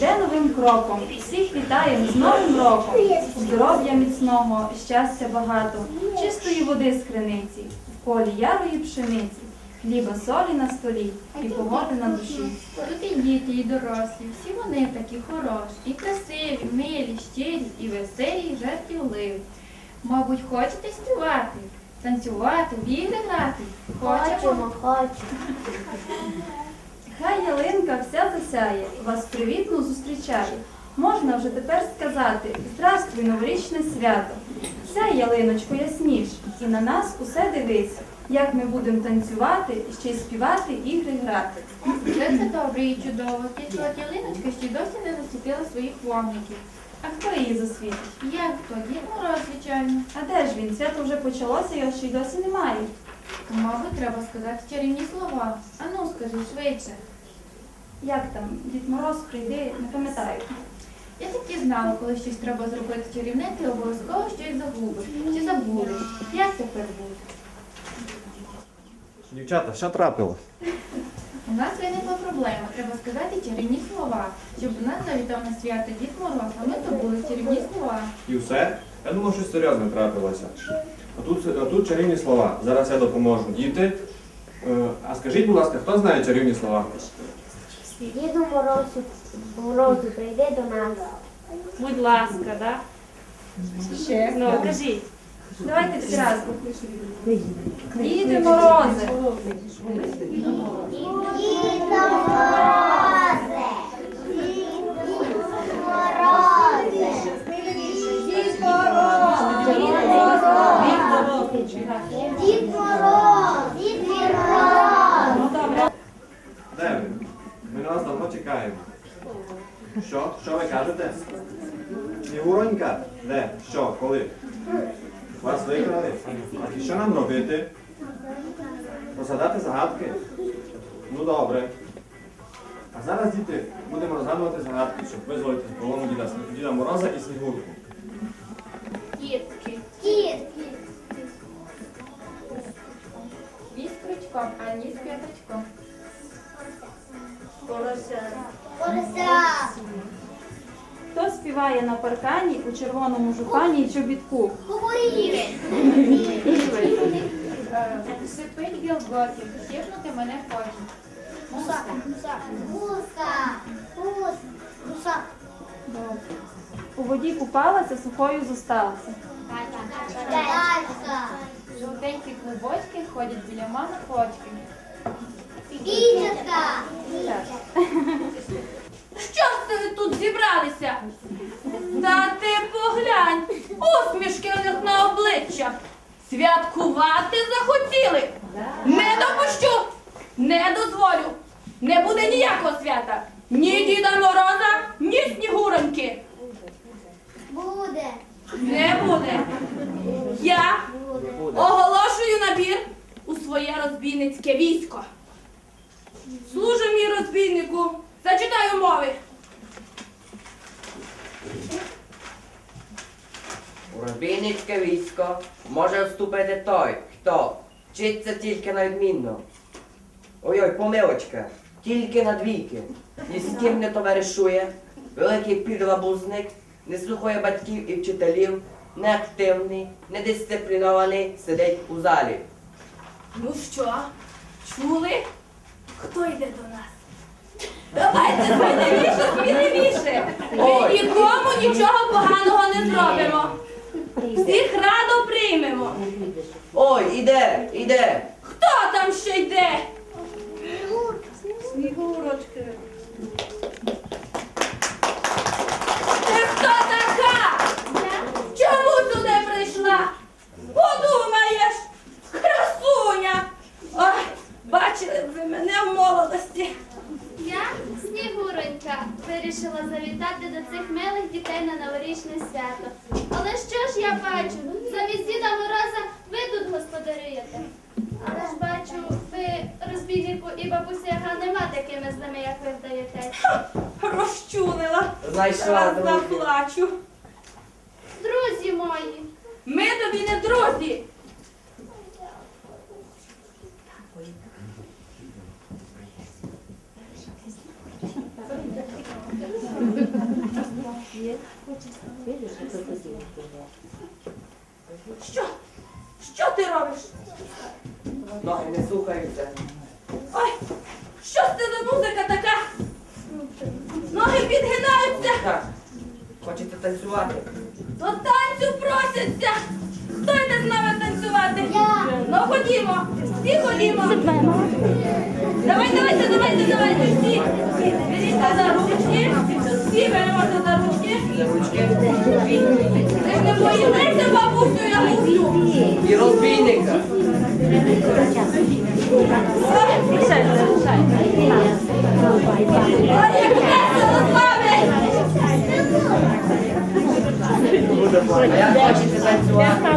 йде новим кроком. Всіх вітаємо з Новим роком. Здоров'я міцного, щастя багато, чистої води з криниці, в полі ярої пшениці, хліба солі на столі і погоди на душі. Тут і діти, і дорослі, всі вони такі хороші, і красиві, милі, щирі, і веселі, і жартівливі. Мабуть, хочете співати, танцювати, в ігри грати? Хочемо, хочемо. Хай ялинка вся засяє, вас привітно зустрічає. Можна вже тепер сказати Здравствуй, новорічне свято. Сяй, ялиночко, ясніш, і на нас усе дивись, як ми будемо танцювати, ще й співати, ігри грати. Все це добре і чудово, тільки от ялиночка ще й досі не засвітила своїх вогників. А хто її засвітить? Як то? Дід Мороз, звичайно. А де ж він? Свято вже почалося, його ще й досі немає. Мабуть, треба сказати чарівні слова. Ану, скажи швидше. Як там? Дід Мороз прийде, не пам'ятаю. Я таки знала, коли щось треба зробити чарівне, ти обов'язково щось загубиш. Чи забудеш. Як тепер буде? Дівчата, що трапило? У нас виникла проблема. Треба сказати чарівні слова, щоб до нас завітав на свято Дід Мороз, а ми забули чарівні слова. І все? Я думав, щось серйозне трапилося. А тут, а тут чарівні слова. Зараз я допоможу. Діти. е, А скажіть, будь ласка, хто знає чарівні слова? Діду Морозу, Морозу прийди до нас. Будь ласка, да? Ще. Ну, кажіть. Давайте всі разом. Діти Морози! Діду Морозе! Дід Дід Мороз! Дід Мороз! Ну добре. Де ви? Ми на вас давно чекаємо. Що? Що ви кажете? Снігуронька? Де? Що? Коли? Вас викрали? А і що нам робити? Розгадати загадки? Ну добре. А зараз, діти, будемо розгадувати загадки, щоб визволити з полону діда, діда Мороза і Снігурку. Кітки. Дід! Віз крючком, а ніс п'ятачком. Співає на паркані у червоному жупані і чобітку? Говори! Шипить гілготів, сіпнути мене хоче. Муса! Муса! Муса! Добре. У воді купалася, сухою зосталася. Жовтенькі клубочки ходять біля мами почки. Дітятка! Що це ви тут зібралися? Та ти поглянь, усмішки у них на обличчях. Святкувати захотіли. Не допущу, не дозволю. Не буде ніякого свята. Ні Діда Мороза, ні Снігуроньки. Буде! Не буде. Я оголошую набір у своє розбійницьке військо. Служу мій розбійнику. Зачитаю мови. У розбійницьке військо може вступити той, хто вчиться тільки на відмінно. Ой-ой, помилочка, тільки на двійки. Ні з ким не товаришує, великий підлабузник, не слухає батьків і вчителів, неактивний, недисциплінований, сидить у залі. Ну що, чули? Хто йде до нас? Давайте сміливіше, сміливіше. Ми нікому нічого поганого не зробимо. Всіх радо приймемо. Ой, іде, іде. Хто там ще йде? Снігурочки. Ти хто така? Чому сюди прийшла? Подумаєш, красуня. Ой, бачили б ви мене в молодості. Я, Снігуронька, вирішила завітати до цих милих дітей на новорічне свято. Але що ж я бачу? Замість Діда Мороза ви тут господарюєте. Але ж бачу, ви розбійнику і бабуся Яга нема такими злими, як ви вдаєтесь. Розчулила. Знайшла друзів. заплачу. Друзі мої, Ми тобі не друзі. Що? Що ти робиш? Ноги не слухаються. Ой, що це за музика така? Ноги підгинаються, Так, хочете танцювати? до танцю просяться. Хто йде з нами танцювати? Я. Ну ходімо, всі ходімо. Давай, давайте, давайте, давайте, всі. Беріться за ручки, всі ручки. За ручки Ви не боїтеся бабусю Ягусю? і розбійника. Ой, як весело з вами! А як танцювати? Ходи з танцювати.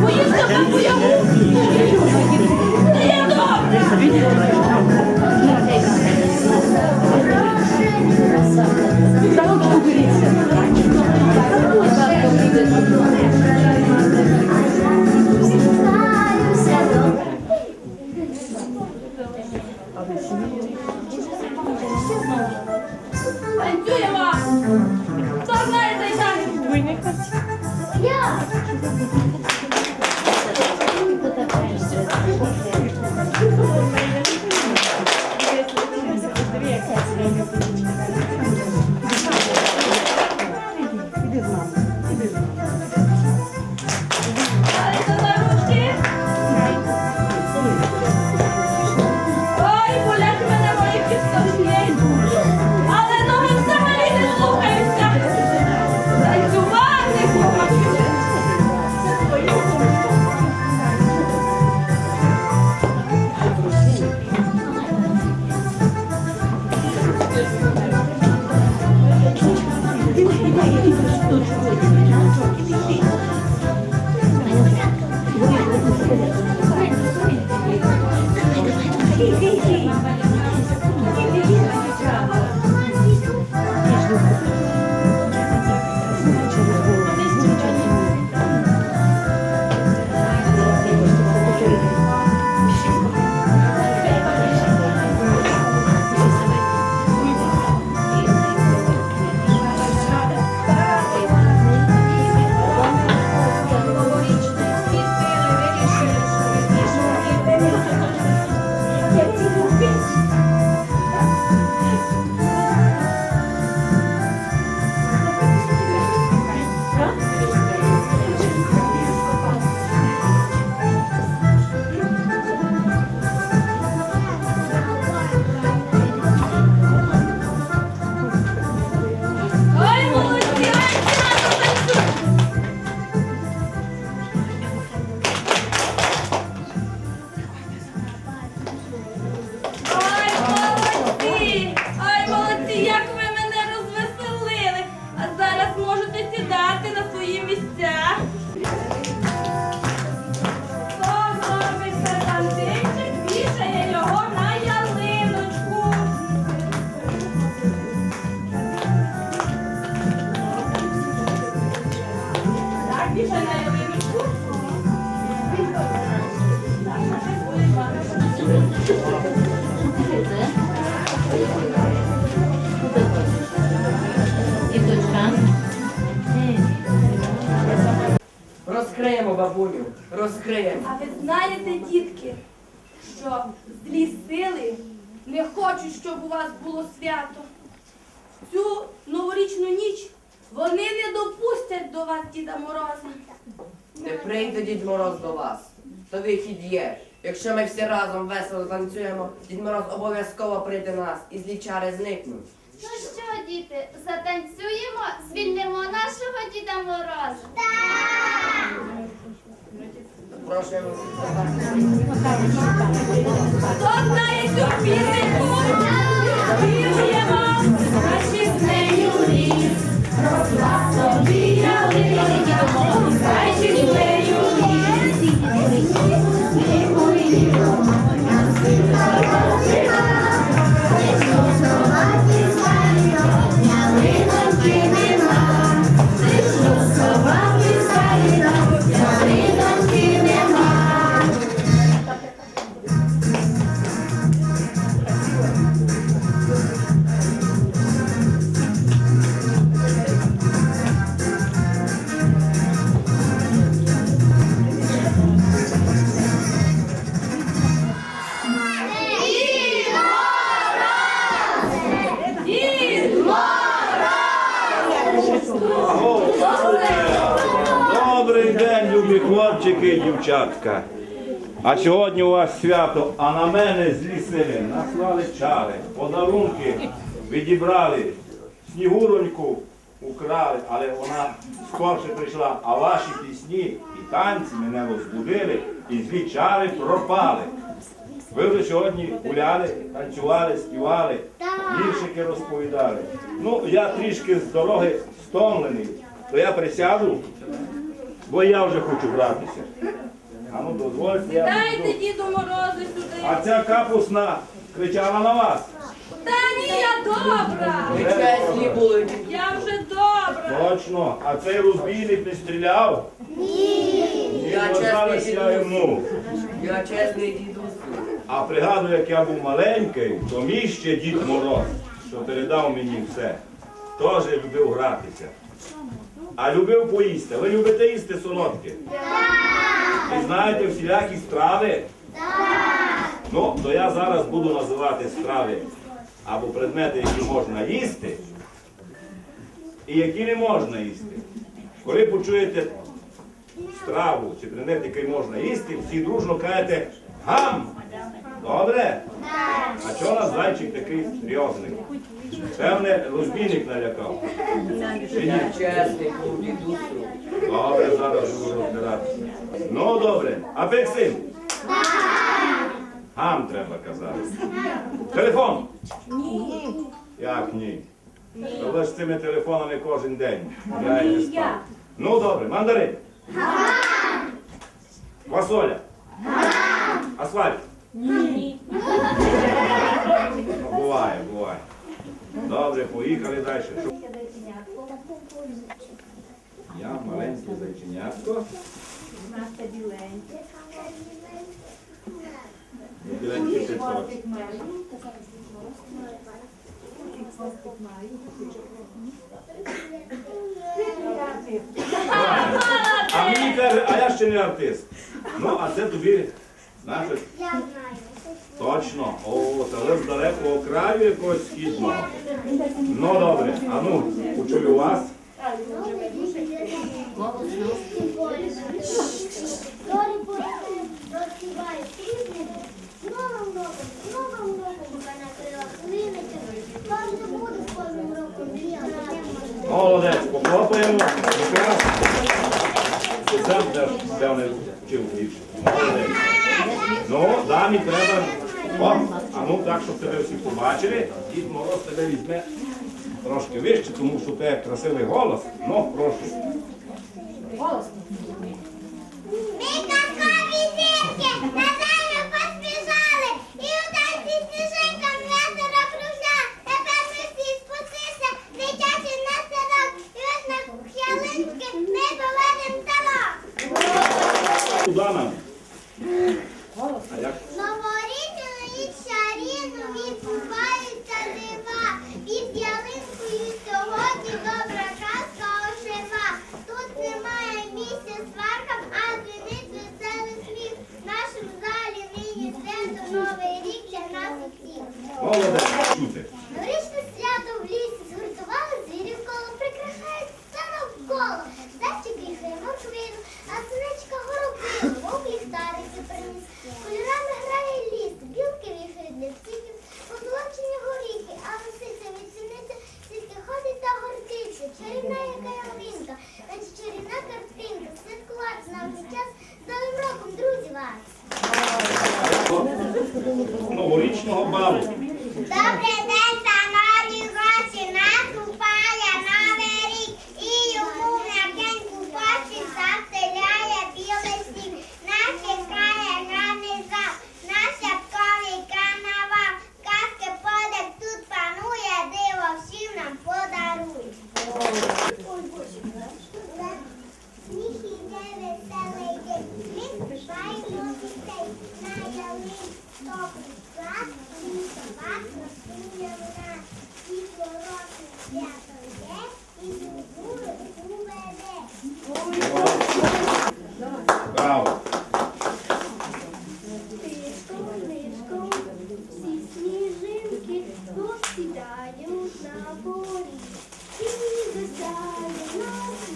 Боїшся бабу я добре. До вас Діда Мороза. Не прийде Дід Мороз до вас. То вихід є. Якщо ми всі разом весело танцюємо, Дід Мороз обов'язково прийде до нас і злі чари зникнуть. Ну що, діти, затанцюємо, звільнимо нашого Діда Мороза. Запрошуємо Хто знає цю пісеньку? Співаємо. Наші з нею ліс. Росла собі ялинка. Наші дівчатка. А сьогодні у вас свято, а на мене злі сили наслали чари, подарунки відібрали, снігуроньку украли, але вона скорше прийшла, а ваші пісні і танці мене розбудили, і злі чари пропали. Ви вже сьогодні гуляли, танцювали, співали, віршики розповідали. Ну, я трішки з дороги стомлений, то я присяду, бо я вже хочу гратися. А ну дозвольте, я Дайте буду. Діду Морозу сюди. А ця капусна кричала на вас. Та ні, я добра. Ви чесні були. Я вже добра. Точно, а цей розбійник не стріляв? Ні. Я чесний я дідусь. йому. Я чесний дідусю. А пригадую, як я був маленький, то мій ще дід Мороз, що передав мені все, теж любив гратися. А любив поїсти. Ви любите їсти солодке? Так! І знаєте всілякі страви? Так! Ну, то я зараз буду називати страви або предмети, які можна їсти, і які не можна їсти. Коли почуєте страву чи предмет, який можна їсти, всі дружно кажете гам. Добре? А чого нас зайчик такий серйозний? Певне, розбійник налякав. Чи ні? Добре, зараз буду розбиратися. Ну, добре. Апельсин? Гам треба казати. Телефон? Ні. Як ні? Та ви ж з цими телефонами кожен день. Я і не спав. Ну, добре. Мандарин? Квасоля? Асфальт? Ні. Ну, буває, буває. Добре, поїхали далі. Я маленьке зайченятко. Біленький цвіточок. А мені каже, а я ще не артист. Ну, а це тобі, знаєш, Я знаю. точно. О, це ви з далекого краю якогось східного. Ну, добре. А ну, почую вас. Молодець, похлопаємо. Сам теж певне вчив більше. Ну, дамі треба. О, а ну так, щоб тебе всі побачили. Дід Мороз тебе візьме трошки вище, тому що тебе красивий голос. Ну, прошу. Ми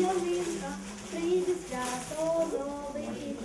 ялинка, прийде свято новий рік.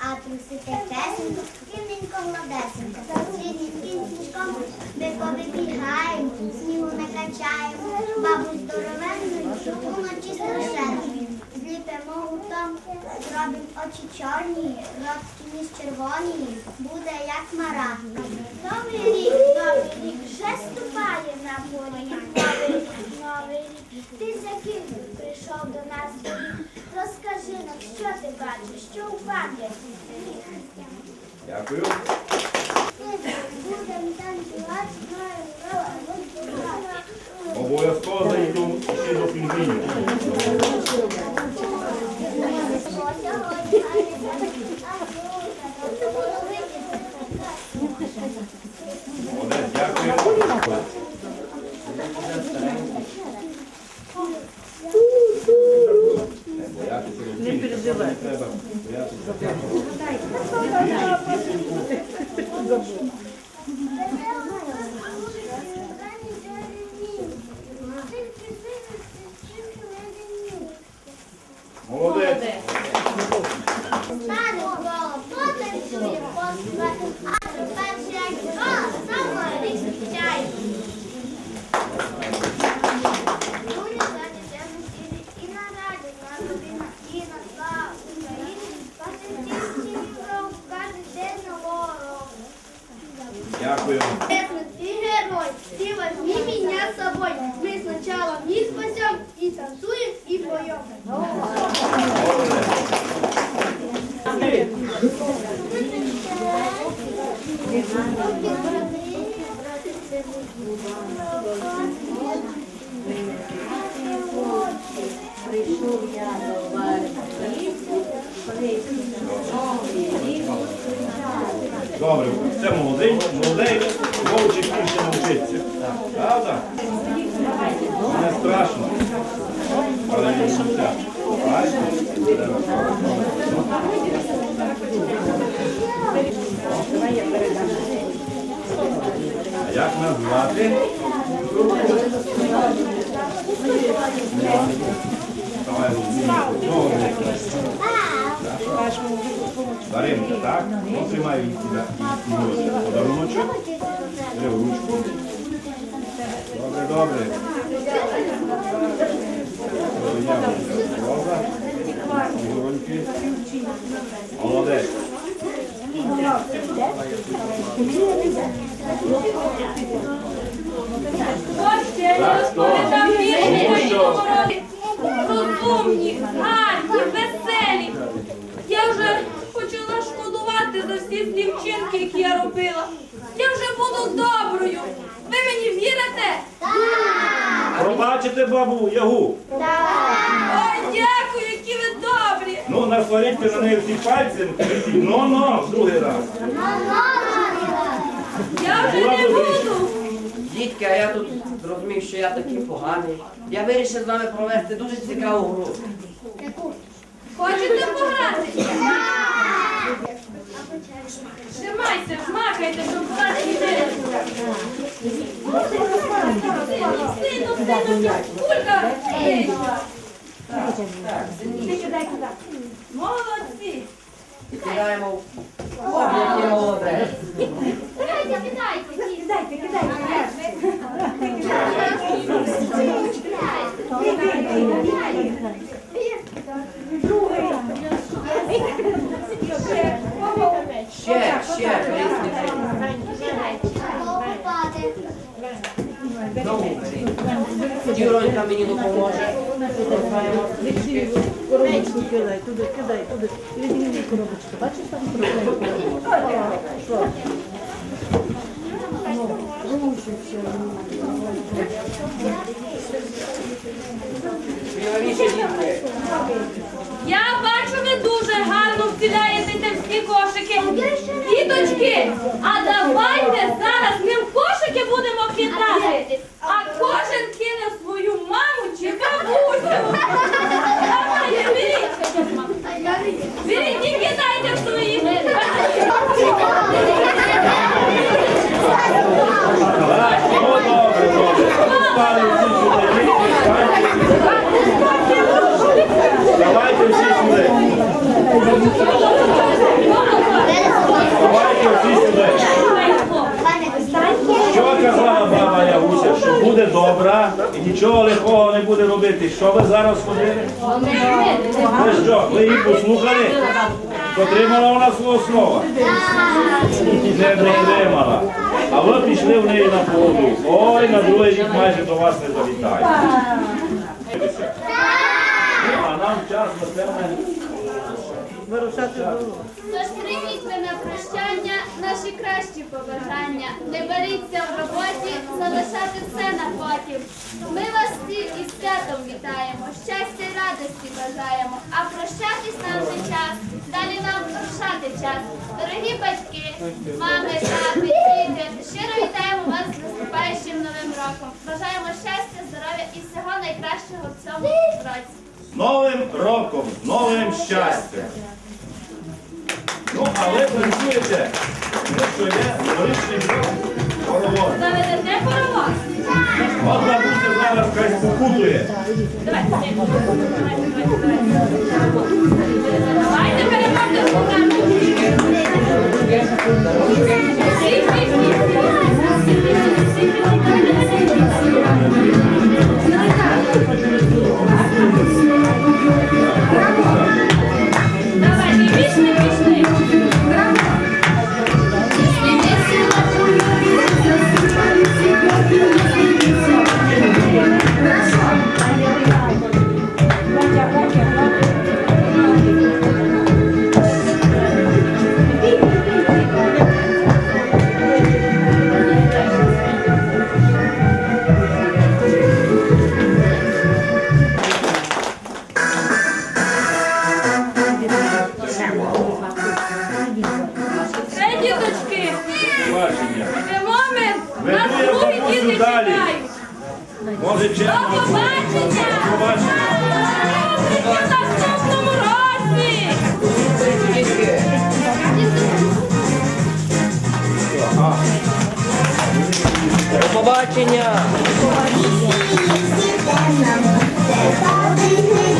А трусите песенько, рівненько гладесенько. Срідненьким сніжком ми повибігаємо, снігу не качаємо, бабу здоровенною, уночі страшенною. Зліпимо гуртом, зробимо очі чорні, ротки ніж червоні, буде як смарагд. Новий рік, новий рік, вже ступає на полі. Новий рік, новий рік, ти з яким прийшов до нас торік? Що ти бачиш, що у пам'яті. Дякую. Будемо танцювати, Обов'язково зайду ще до пінгвінів. Молодець, дякуємо. Obrigado. Дякуємо. Ты герой, ты возьми меня с собой. Мы сначала мир спасем, и танцуем, и поем. Добре, це молодий, молодий, вовчик більше навчиться. Правда? Не страшно. А як нас звати? Давай. Даринка, так? Ну, тримай від тебе подаруночок. Бери в ручку. Добре, добре. Добре. Молодець. Розумні, гарні, веселі. Я вже шкодувати за всі злі вчинки, які я робила. Я вже буду доброю. Ви мені вірите? Пробачите бабу Ягу. Ой, дякую, які ви добрі. Ну, насваріть на неї всі пальці. Ну, ну, другий раз. Я вже не буду. Дітки, а я тут зрозумів, що я такий поганий. Я вирішив з вами провести дуже цікаву гру. Хочете пограти? Тримайся, жмакайте, щоб була світилася. Сильно, сильно, кулька. Молодці. Кидаємо в який молодець. Кидайте, кидайте, кидайте, кидайте. Мені допоможе. Коробочку кидай, туди, кидай, туди. Відгріни коробочку. Бачиш там коробочку? Я бачу, ви дуже гарно вціляєтеся в всі кошики. Діточки, а давайте зараз ми в кошики будемо кидати. А кожен кине свою маму чи бабусю. Давайте, беріть. Беріть і кидайте в свої. Так, ну добре, добре. Стали всі сюди. Давайте всі сюди. Давайте всі сюди. Що казала баба Ягуся, що буде добра і нічого лихого не робити. Що ви зараз ходили? Ви що, ви її послухали? Дотримала вона свого слова? Не дотримала. А ви пішли в неї на поводу. Ой, на другий рік майже до вас не завітає. А нам час, напевне, Вирушати дорогу. Тож прийміть на прощання наші кращі побажання. Не беріться в роботі, залишати все на потім. Ми вас всі із святом вітаємо, щастя й радості бажаємо. А прощатись нам не час, далі нам рушати час. Дорогі батьки, мами, тати, діти, щиро вітаємо вас з наступаючим новим роком. Бажаємо щастя, здоров'я і всього найкращого в цьому році. Новим роком, новим щастям. Ну, але ви чуєте, що є горішній хоровод. Заведете паровоз? От бабуся зараз хай спокутує. Давайте, давайте, давайте. Це діточки. Йдемо ми. Нас другі діти чекають. Може, До побачення! Побачення. В наступному році! До побачення. Thank you.